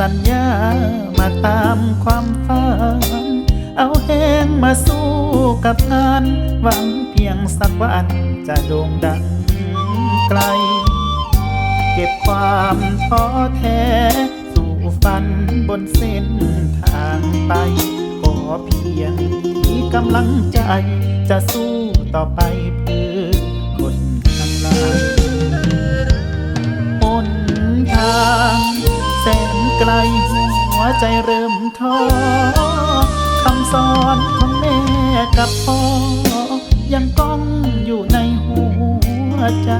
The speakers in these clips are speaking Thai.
สัญญามาตามความฝัน เอาแห้งมาสู้กับงาน หวังเพียงสักวันจะโด่งดังไกล เก็บความท้อแท้ สู่ฝันบนเส้นทางไปขอเพียงมีกำลังใจจะสู้ต่อไปเพื่อคนข้างหลัง ลหัวใจเริ่มท้อคำสอนของแม่กับพ่อ ยังก้องอยู่ในหัวใจ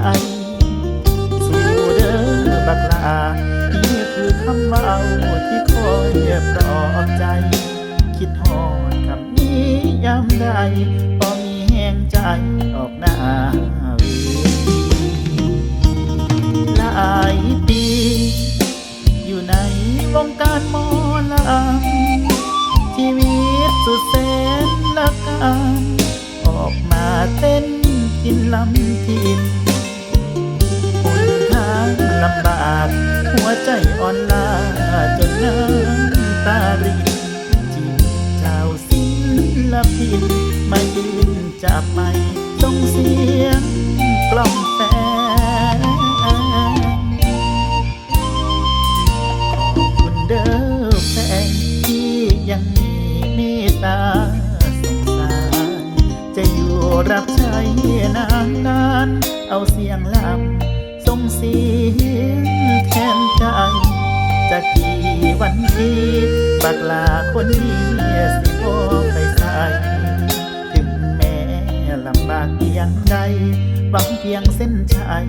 สู้เด้อบักลา นี่คือคำเว่าที่คอยปลอบใจ คิดหอดคำนี้ยามใดพอมีแห่งใจออกหน้า กินลำกินหนทางลำบากหัวใจอ่อนล้าจนน้ำตารินจีนเจ้าวศิลปินมายืนจับไม้องเสียงกล่อมแฟน รับใช้นานนานๆเอาเสียงลำส่งเสียงแทนใจจะกี่วันที่บักลาคนนี้สิโอไปใส่ถึงแม้ลำบากเพียงใดหวังเพียงเส้นชัย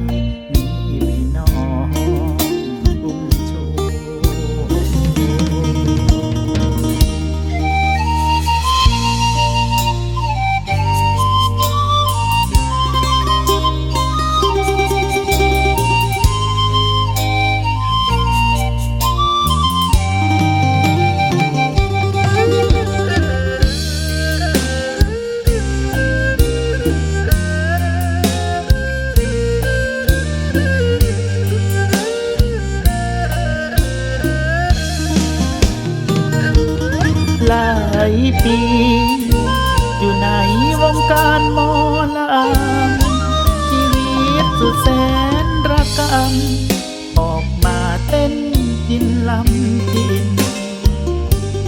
หลายปี อยู่ในวงการหมอลำชีวิตสุดแสนระกำออกมาเต้นกินลำกิน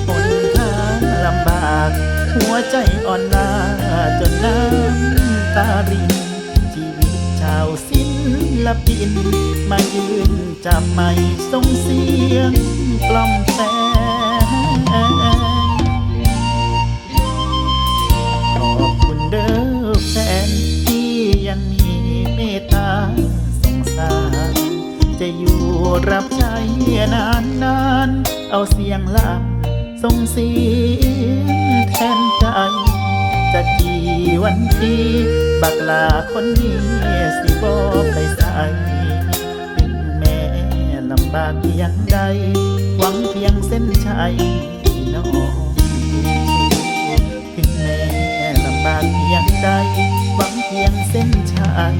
หนทางลำบาก หัวใจอ่อนล้าจนน้ำตาริน ชีวิตชาวศิลปิน มายืนจับไม้ส่งเสียงกล่อมแฟน ช้นานนานเอาเสียงลำส่งเสียงแทนใจจะกี่วันที่บักลาคนนี้สิบอไปใส่ถึงแม้ลำบากเพียงใด หวังเพียงเส้นชัยน้องถึงแม้ลำบากเพียงใด หวังเพียงเส้นชัย